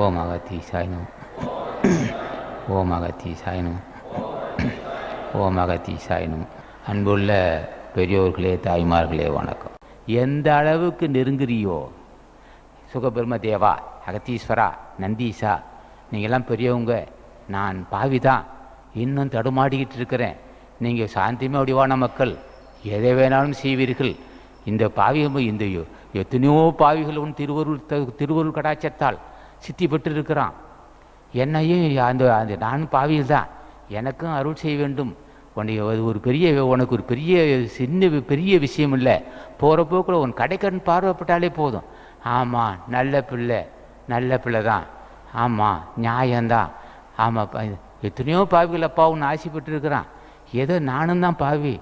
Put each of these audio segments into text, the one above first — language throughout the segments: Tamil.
ஓம் அகத்தி நம ஓம் அகத்தி நம ஓம் அகத்தி நம அன்புள்ள பெரியோர்களே தாய்மார்களே வணக்கம். எந்த அளவுக்கு நெருங்குறியோ சுகபெரும தேவா அகத்தீஸ்வரா நந்தீசா நீங்கள்லாம் பெரியவங்க நான் பாவிதான் இன்னும் தடுமாடிக்கிட்டு இருக்கிறேன். நீங்கள் சாந்திமே வடிவான மக்கள் எதை வேணாலும் செய்வீர்கள். இந்த பாவி இந்த எத்தனையோ பாவிகள் உன் திருவருள் த- திருவருள் கடாச்சத்தால் சித்தி பெற்று இருக்கிறான் என்னையும் அந்த அந்த நான் பாவியில் தான் எனக்கும் அருள் செய்ய வேண்டும். உன்னை அது ஒரு பெரிய உனக்கு ஒரு பெரிய சின்ன பெரிய விஷயம் இல்லை போகிற போக்கில் உன் கடைக்கண் பார்வைப்பட்டாலே போதும். ஆமாம் நல்ல பிள்ளை நல்ல பிள்ளை தான் ஆமாம் நியாயம்தான் ஆமாம் எத்தனையோ பாவிகள் அப்பா உன்னை ஆசைப்பட்டு இருக்கிறான் ஏதோ நானும் தான் பாவி.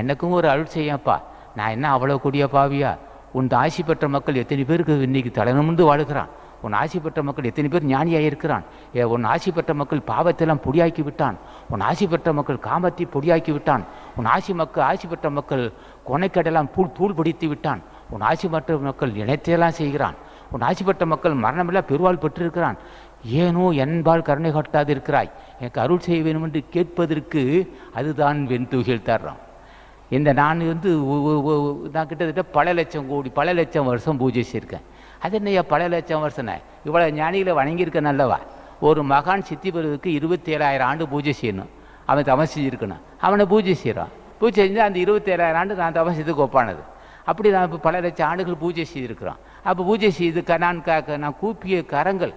எனக்கும் ஒரு அருள் செய்யப்பா. நான் என்ன அவ்வளோ கூடிய பாவியா? உன் ஆசி பெற்ற மக்கள் எத்தனை பேருக்கு இன்னைக்கு தலைநிமிர்ந்து வாழுகிறான்? உன் ஆசி பெற்ற மக்கள் எத்தனை பேர் ஞானியாக இருக்கிறான்? ஏ உன் ஆசி பெற்ற மக்கள் பாவத்தெல்லாம் பொடியாக்கி விட்டான். உன் ஆசி பெற்ற மக்கள் காமத்தை பொடியாக்கி விட்டான். உன் ஆசி மக்கள் ஆசி பெற்ற மக்கள் கொனைக்கடலாம் பூள் தூள் பிடித்து விட்டான். உன் ஆசி பெற்ற மக்கள் இணைத்தையெல்லாம் செய்கிறான். உன் ஆசி பெற்ற மக்கள் மரணமெல்லாம் பெருவாள் பெற்றிருக்கிறான். ஏனோ என்பால் கருணை காட்டாது இருக்கிறாய் எனக்கு அருள் செய்ய வேண்டும் என்று கேட்பதற்கு அதுதான் வெண்தூகில் தர்றோம். இந்த நான் வந்து நான் கிட்டத்தட்ட பல லட்சம் கோடி பல லட்சம் வருஷம் பூஜை செய்யிருக்கேன் அது என்னையா பல லட்சம் வருஷம்னா? இவ்வளோ ஞானிகளை வணங்கியிருக்க நல்லவா? ஒரு மகான் சித்தி பெறுவதற்கு இருபத்தேழாயிரம் ஆண்டு பூஜை செய்யணும். அவன் தவம் செஞ்சிருக்கணும். அவனை பூஜை செய்கிறான் பூஜை செஞ்சு அந்த இருபத்தேழாயிரம் ஆண்டு நான் தவம் செய்து கோப்பானது அப்படி நான் இப்போ பல லட்சம் ஆண்டுகள் பூஜை செய்திருக்கிறோம். அப்போ பூஜை செய்து க நான் க நான் கூப்பிய கரங்கள்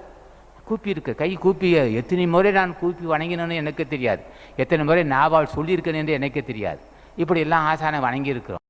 கூப்பியிருக்க. கை கூப்பிய எத்தனை முறை நான் கூப்பி வணங்கினேன்னு எனக்கு தெரியாது. எத்தனை முறை நாவால் சொல்லியிருக்கேன் என்று எனக்கு தெரியாது. இப்படி எல்லாம் ஆசானை வணங்கியிருக்கிறோம்.